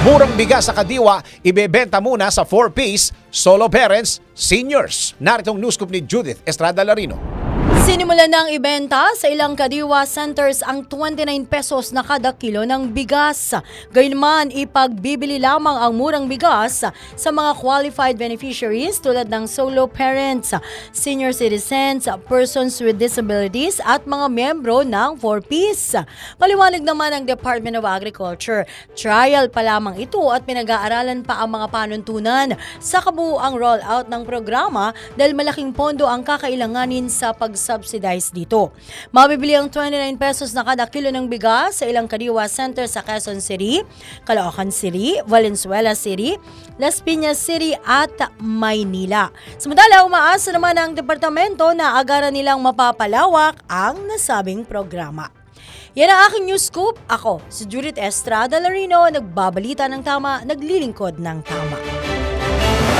Murang bigas sa kadiwa, ibebenta muna sa 4-piece, solo parents, seniors. Naritong news scoop ni Judith Estrada Larino. Sinimulan ng ibenta sa ilang kadiwa centers ang 29 pesos na kada kilo ng bigas. Gayunman, ipagbibili lamang ang murang bigas sa mga qualified beneficiaries tulad ng solo parents, senior citizens, persons with disabilities at mga membro ng 4Ps. Paliwanag naman ng Department of Agriculture, trial pa lamang ito at pinag-aaralan pa ang mga panuntunan sa kabuuang rollout ng programa dahil malaking pondo ang kakailanganin sa pag-subsidize dito. Mabibili ang 29 pesos na kada kilo ng bigas sa ilang kadiwa center sa Quezon City, Caloocan City, Valenzuela City, Las Piñas City at Maynila. Samantala, umaasa naman ang departamento na agaran nilang mapapalawak ang nasabing programa. Yan ang aking news scoop. Ako, si Judith Estrada Larino, nagbabalita ng tama, naglilingkod ng tama.